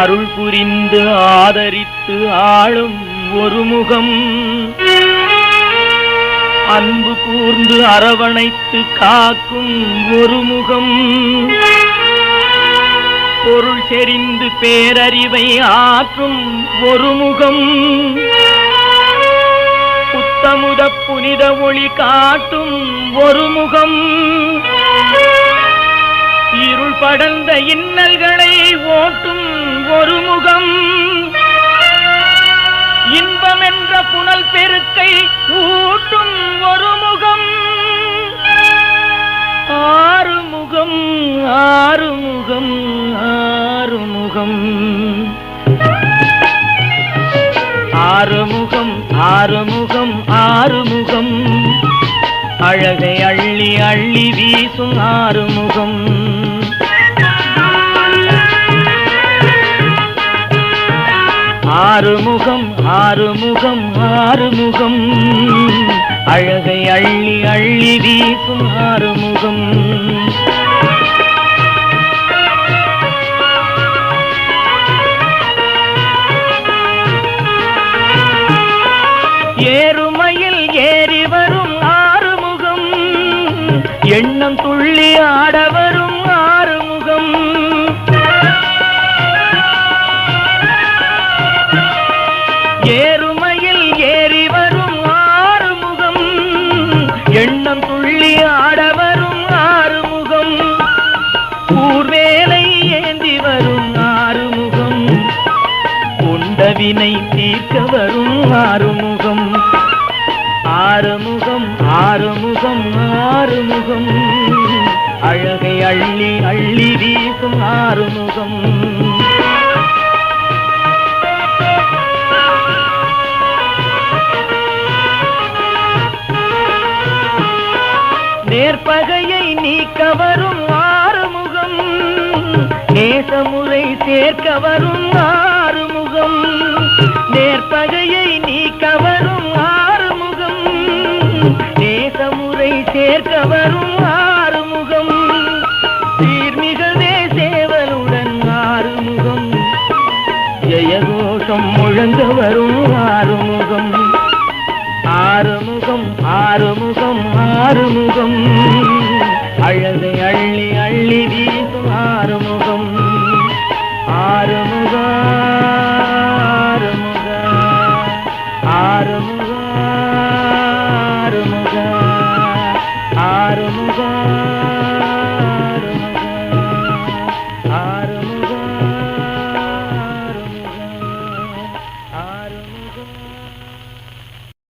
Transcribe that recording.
அருள் புரிந்து ஆதரித்து ஆளும் ஒரு முகம். அன்பு கூர்ந்து அரவணைத்து காக்கும் ஒரு முகம். பொருள் செறிந்து பேரறிவை ஆற்றும் ஒரு முகம். புத்தமுத புனித ஒளி காட்டும் ஒரு முகம். படர்ந்த இன்னல்களை ஓட்டும் ஒரு முகம். இன்பம் என்ற புனல் பெருக்கை ஊட்டும் ஒரு முகம். ஆறு முகம் ஆறு முகம் ஆறு முகம். ஆறுமுகம் ஆறுமுகம் ஆறுமுகம் அழகை அள்ளி அள்ளி வீசும் ஆறுமுகம் ஆறுமுகம் ஆறுமுகம் ஆறுமுகம். அழகை அள்ளி அள்ளி வீசும் ஆறுமுகம். ஏறுமையில் ஏறி வரும் ஆறுமுகம். எண்ணம் துள்ளி ஆட வரும் வினை தீர்க்க வரும் ஆறுமுகம். ஆறுமுகம் ஆறுமுகம் ஆறுமுகம். அழகை அள்ளி அள்ளி வீசும் ஆறுமுகம். நேர்பகையை நீக்க வரும் ஆறுமுகம். நேசமுறை சேர்க்க வரும் ஆறுமுகம். வரும் ஆறுமுகம். சீர்மிகதே சேவலுடன் ஆறுமுகம். ஜெயகோஷம் முழங்க வரும் ஆறுமுகம். ஆறுமுகம் ஆறுமுகம் ஆறுமுகம். அழகை